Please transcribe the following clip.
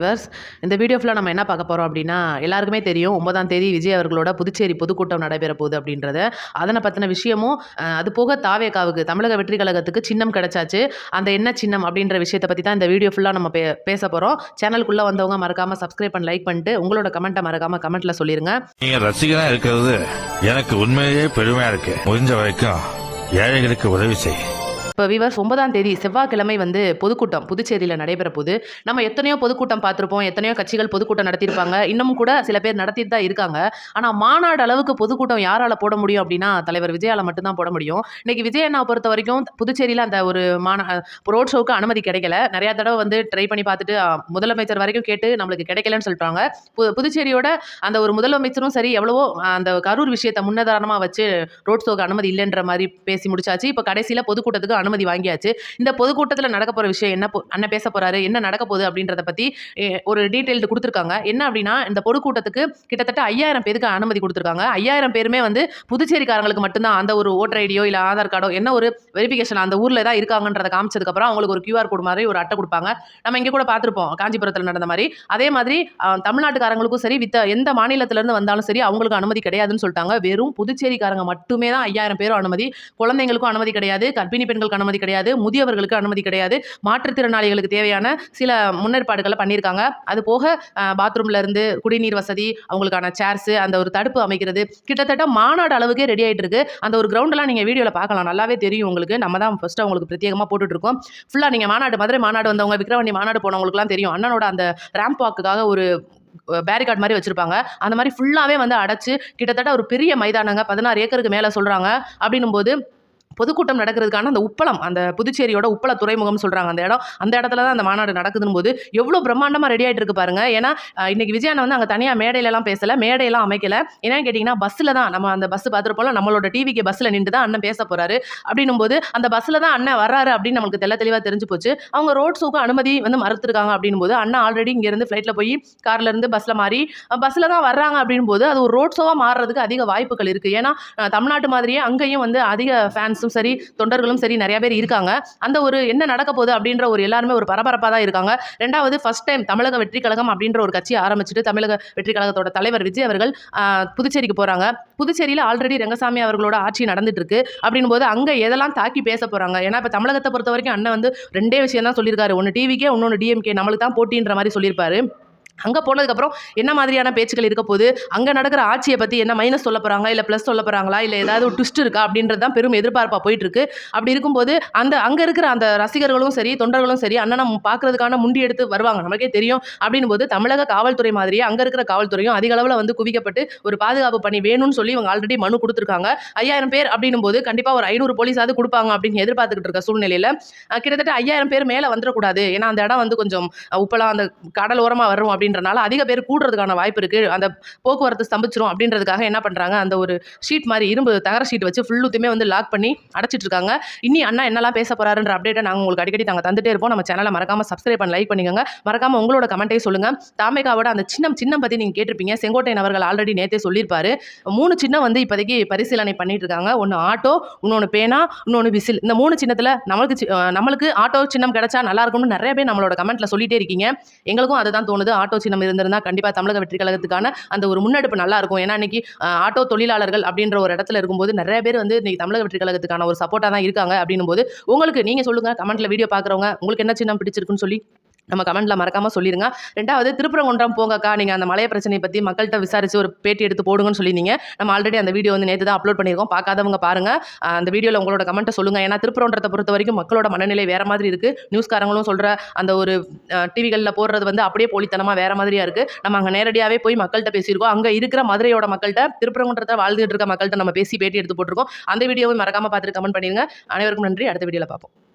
Viewers இந்த video ஃபுல்லாக நம்ம என்ன பார்க்க போகிறோம் அப்படின்னா எல்லாருக்குமே தெரியும் ஒன்பதாம் தேதி விஜய் அவர்களோட புதுச்சேரி பொதுக்கூட்டம் நடைபெற போகுது அப்படின்றத. அதனை பற்றின விஷயமும் அது போக தாவேக்காவுக்கு தமிழக வெற்றி கழகத்துக்கு சின்னம் கிடைச்சாச்சு. அந்த என்ன சின்னம் அப்படின்ற விஷயத்தை பற்றி தான் இந்த வீடியோ ஃபுல்லாக நம்ம பே பேச போகிறோம் சேனலுக்குள்ளே வந்தவங்க மறக்காமல் சப்ஸ்கிரைப் பண்ணி லைக் பண்ணிட்டு உங்களோட கமெண்ட்டை மறக்காமல் கமெண்ட்டில் சொல்லிடுங்க நீங்கள் ரசிகனா இருக்கிறது எனக்கு உண்மையிலேயே பெருமையாக இருக்கு. முடிஞ்ச வரைக்கும் ஏழைகளுக்கு உதவி செய்யும் இப்போ விவர்ஸ் ஒன்பதாம் தேதி செவ்வாய்க்கிழமை வந்து பொதுக்கூட்டம் புதுச்சேரியில் நடைபெற போது நம்ம எத்தனையோ பொதுக்கூட்டம் பார்த்துருப்போம். எத்தனையோ கட்சிகள் பொதுக்கூட்டம் நடத்தியிருப்பாங்க. இன்னமும் கூட சில பேர் நடத்திட்டு தான் இருக்காங்க. ஆனால் மாநாடு அளவுக்கு பொதுக்கூட்டம் யாரால் போட முடியும் அப்படின்னா தலைவர் விஜயால மட்டும்தான் போட முடியும். இன்னைக்கு விஜய் அண்ணா பொறுத்த வரைக்கும் புதுச்சேரியில் அந்த ஒரு மாநா ரோட் ஷோவுக்கு அனுமதி கிடைக்கல. நிறையா தடவை வந்து ட்ரை பண்ணி பார்த்துட்டு முதலமைச்சர் வரைக்கும் கேட்டு நம்மளுக்கு கிடைக்கலன்னு சொல்லிட்டாங்க. பு புதுச்சேரியோட அந்த ஒரு முதலமைச்சரும் சரி எவ்வளவோ அந்த கரூர் விஷயத்தை முன்னதாரணமாக வச்சு ரோட் ஷோக்கு அனுமதி இல்லைன்ற மாதிரி பேசி முடிச்சாச்சு. இப்போ கடைசியில் பொதுக்கூட்டத்துக்கு அனுமதி அனுமதி வாங்கியாச்சு. இந்த பொதுக்கூட்டத்தில் நடக்க போகிற விஷயம் என்ன அண்ணன் பேச போறாரு என்ன நடக்க போகுது அப்படின்றத பற்றி ஒரு டீட்டெயில் கொடுத்துருக்காங்க. என்ன அப்படின்னா இந்த பொதுக்கூட்டத்துக்கு கிட்டத்தட்ட ஐயாயிரம் பேருக்கு அனுமதி கொடுத்துருக்காங்க. ஐயாயிரம் பேருமே வந்து புதுச்சேரிக்காரங்களுக்கு மட்டும்தான் அந்த ஒரு ஓட்டர் ஐடியோ இல்லை ஆதார் கார்டோ என்ன ஒரு வெரிஃபிகேஷன் அந்த ஊரில் தான் இருக்காங்கன்றத காமிச்சதுக்கப்புறம் அவங்களுக்கு ஒரு கியூஆர் கோடு மாதிரி ஒரு அட்டை கொடுப்பாங்க. நம்ம இங்கே கூட பார்த்துருப்போம் காஞ்சிபுரத்தில் நடந்த மாதிரி. அதே மாதிரி தமிழ்நாட்டுக்காரங்களுக்கும் சரி வித்த எந்த மாநிலத்திலேருந்து வந்தாலும் சரி அவங்களுக்கு அனுமதி கிடையாதுன்னு சொல்லிட்டாங்க. வெறும் புதுச்சேரிக்காரங்க மட்டுமே தான் ஐயாயிரம் பேரும் அனுமதி குழந்தைங்களுக்கும் அனுமதி கிடையாது. கர்ப்பிணி பெண்களுக்கு அனுமதி கிடையாது முதியவர்களுக்கு அனுமதி கிடையாது. மாற்றுத்திறனாளிகளுக்கு தேவையான சில முன்னேற்பாடுகளை பண்ணியிருக்காங்க. அது போக பாத்ரூம்ல இருந்து குடிநீர் வசதி அவங்களுக்கான சேர்ஸ் அந்த ஒரு தடுப்பு அமைக்கிறது. கிட்டத்தட்ட மாநாடு அளவுக்கே ரெடி ஆகிட்டு இருக்கு. அந்த ஒரு கிரவுண்டெல்லாம் நீங்கள் வீடியோவில் பார்க்கலாம். நல்லாவே தெரியும் உங்களுக்கு. நம்ம தான் ஃபர்ஸ்ட் அவங்களுக்கு பிரத்யேகமாக போட்டுட்ருக்கோம் ஃபுல்லாக நீங்கள் மாநாடு மதுரை மாநாடு வந்தவங்க விக்ரவாணி மாநாடு போனவங்களுக்குலாம் தெரியும். அண்ணனோட அந்த ரேம்ப் வாக்குக்காக ஒரு பேரிகார்ட் மாதிரி வச்சுருப்பாங்க. அந்த மாதிரி ஃபுல்லாகவே வந்து அடைச்சு கிட்டத்தட்ட ஒரு பெரிய மைதானங்க. பதினாறு ஏக்கருக்கு மேலே சொல்கிறாங்க அப்படின்னும் போது பொதுக்கூட்டம் நடக்கிறதுக்கான அந்த உப்பளம் அந்த புதுச்சேரியோட உப்பள துறைமுகம் சொல்கிறாங்க அந்த இடம் அந்த இடத்துல தான் அந்த மாநாடு நடக்குதுன்னு போது எவ்வளோ பிரம்மாண்டமாக ரெடி ஆகிட்டு இருக்கு பாருங்க. ஏன்னா இன்னைக்கு விஜயானன் வந்து அங்கே தனியாக மேடையிலலாம் பேசலை மேடையெல்லாம் அமைக்கல. என்னன்னு கேட்டிங்கன்னா பஸ்ஸில் தான் நம்ம அந்த பஸ் பார்த்துருப்போம் நம்மளோட டிவிக்கு பஸ்ஸில் நின்று தான் அண்ணன் பேச போகிறாரு அப்படின்னும் போது அந்த பஸ்ஸில் தான் அண்ணன் வர்றாரு அப்படின்னு நம்மளுக்கு தெல்ல தெளிவாக தெரிஞ்சு போச்சு. அவங்க ரோட் ஷோக்கு அனுமதி வந்து மறுத்துருக்காங்க அப்படின்னும் போது அண்ணன் ஆல்ரெடி இங்கேருந்து ஃப்ளைட்டில் போய் கார்ல இருந்து பஸ்ஸில் மாறி பஸ்ஸில் தான் வர்றாங்க அப்படின்னு போது அது ஒரு ரோட் ஷோவாக மாறுறதுக்கு அதிக வாய்ப்புகள் இருக்குது ஏன்னா தமிழ்நாட்டு மாதிரியே அங்கேயும் வந்து அதிக ஃபேன்ஸ் ஃபேன்ஸும் சரி தொண்டர்களும் சரி நிறைய பேர் இருக்காங்க. அந்த ஒரு என்ன நடக்க போகுது அப்படின்ற ஒரு எல்லாருமே ஒரு பரபரப்பாக தான் இருக்காங்க. ரெண்டாவது ஃபர்ஸ்ட் டைம் தமிழக வெற்றி கழகம் அப்படின்ற ஒரு கட்சி ஆரம்பிச்சுட்டு தமிழக வெற்றி கழகத்தோட தலைவர் விஜய் அவர்கள் புதுச்சேரிக்கு போகிறாங்க புதுச்சேரியில் ஆல்ரெடி ரங்கசாமி அவர்களோட ஆட்சி நடந்துட்டு இருக்கு அப்படின் போது அங்கே எதெல்லாம் தாக்கி பேச போகிறாங்க ஏன்னா இப்போ தமிழகத்தை பொறுத்த வரைக்கும் அண்ணன் வந்து ரெண்டே விஷயம் தான் சொல்லியிருக்காரு. ஒன்று டிவிக்கே இன்னொன்று டிஎம்கே நம்மளுக்கு தான் போட்டின்ற மாதிரி சொல்லியிருப்பாரு. அங்கே போனதுக்கப்புறம் என்ன மாதிரியான பேச்சுக்கள் இருக்க போது அங்கே நடக்கிற ஆட்சியை பற்றி என்ன மைனஸ் சொல்ல போகிறாங்க இல்லை ப்ளஸ் சொல்ல போகிறாங்களா இல்லை ஏதாவது ஒரு ட்விஸ்ட் இருக்கா? அப்படின்றது தான் பெரும் எதிர்பார்ப்பாக போயிட்டு இருக்கு அப்படி இருக்கும்போது அந்த அங்கே இருக்கிற அந்த ரசிகர்களும் சரி தொண்டர்களும் சரி அண்ணனை பார்க்கறதுக்கான முண்டி எடுத்து வருவாங்க. நமக்கே தெரியும். அப்படின்னும் போது தமிழக காவல்துறை மாதிரியே அங்கே இருக்கிற காவல்துறையும் அதிக அளவில் வந்து குவிக்கப்பட்டு ஒரு பாதுகாப்பு பணி வேணும்னு சொல்லி இவங்க ஆல்ரெடி மனு கொடுத்துருக்காங்க. ஐயாயிரம் பேர் அப்படின்னும் போது கண்டிப்பாக ஒரு ஐநூறு போலீஸாவது கொடுப்பாங்க அப்படின்னு எதிர்பார்த்துக்கிட்டு இருக்க சூழ்நிலையில் கிட்டத்தட்ட ஐயாயிரம் பேர் மேலே வந்துடக்கூடாது ஏன்னா அந்த இடம் வந்து கொஞ்சம் அஹ், உப்பெல்லாம் அந்த கடல் ஓரமாக வரும் அப்படின்றனால அதிக பேர் கூடுறதுக்கான வாய்ப்பு இருக்குது அந்த போக்குவரத்து ஸ்தம்பிச்சிரும் அப்படின்றதுக்காக என்ன பண்ணுறாங்க அந்த ஒரு ஷீட் மாதிரி இரும்பு தகர ஷீட் வச்சு ஃபுல்லுத்துமே வந்து லாக் பண்ணி அடைச்சிட்டு இருக்காங்க. இனி அண்ணா என்னெல்லாம் பேச போகிறாருன்ற அப்டேட்டை நாங்கள் உங்களுக்கு அடிக்கடி நாங்கள் தந்துட்டே இருப்போம். நம்ம சேனலை மறக்காமல் சப்ஸ்கிரைப் பண்ணி லைக் பண்ணிக்கோங்க. மறக்காமல் உங்களோட கமெண்ட்டே சொல்லுங்கள் தாமேகாவோட அந்த சின்னம் சின்னம் பற்றி நீங்கள் கேட்டிருப்பீங்க. செங்கோட்டையன் அவர்கள் ஆல்ரெடி நேற்றே சொல்லியிருப்பாரு. மூணு சின்னம் வந்து இப்போதைக்கு பரிசீலனை பண்ணிட்டு இருக்காங்க. ஒன்று ஆட்டோ இன்னொன்று பேனா இன்னொன்று விசில். இந்த மூணு சின்னத்தில் நம்மளுக்கு சி- நம்மளுக்கு ஆட்டோ சின்னம் கிடைச்சா நல்லா இருக்கும்னு நிறைய பேர் நம்மளோட கமெண்ட்டில் சொல்லிட்டே இருக்கீங்க. எங்களுக்கும் அதுதான் தோணுது. ஆட்டோ சின்னம் இருந்திருந்தா கண்டிப்பாக தமிழக வெற்றி கழகத்துக்கான அந்த ஒரு முன்னெடுப்பு நல்லா இருக்கும். ஏன்னா இன்னைக்கு ஆட்டோ தொழிலாளர்கள் அப்படின்ற ஒரு இடத்துல இருக்கும்போது நிறைய பேர் வந்து இன்னைக்கு தமிழக வெற்றி கழகத்துக்கான ஒரு சப்போர்ட்டாக தான் இருக்காங்க அப்படின்னும் போது உங்களுக்கு நீங்கள் சொல்லுங்கள் கமெண்ட்டில் வீடியோ பார்க்குறவங்க உங்களுக்கு என்ன சின்னம் பிடிச்சிருக்குன்னு சொல்லி. நம்ம கமெண்ட்ல மறக்காம சொல்லிருங்க. ரெண்டாவது திருப்பரங்குன்றம் போங்கக்கா. நீங்கள் அந்த மலைய பிரச்சனையை பற்றி மக்கள்கிட்ட விசாரிச்சு ஒரு பேட்டி எடுத்து போடுங்கன்னு சொல்லியிருந்தீங்க. நம்ம ஆல்ரெடி அந்த வீடியோ வந்து நேற்று தான் அப்லோட் பண்ணியிருக்கோம். பார்க்காதவங்க பாருங்க. அந்த வீடியோவில் உங்களோட கமெண்ட்டை சொல்லுங்கள் ஏன்னா திருப்பரங்குன்றத்தை பொறுத்த வரைக்கும் மக்களோட மனநிலை வேற மாதிரி இருக்குது நியூஸ்காரங்களும் சொல்கிற அந்த ஒரு டிவிகளில் போடுறது வந்து அப்படியே போலித்தனமாக வேற மாதிரியா இருக்குது நம்ம அங்கே நேரடியாகவே போய் மக்கள்கிட்ட பேசியிருக்கோம். அங்கே இருக்கிற மதுரையோட மக்கள்கிட்ட திருப்பரங்குன்றத்தை வாழ்ந்துகிட்டு இருக்க மக்கள்கிட்ட நம்ம பேசி பேட்டி எடுத்து போட்டிருக்கோம். அந்த வீடியோவை மறக்காம பார்த்துட்டு கமெண்ட் பண்ணிருங்க. அனைவருக்கும் நன்றி. அடுத்த வீடியோவில் பார்ப்போம்.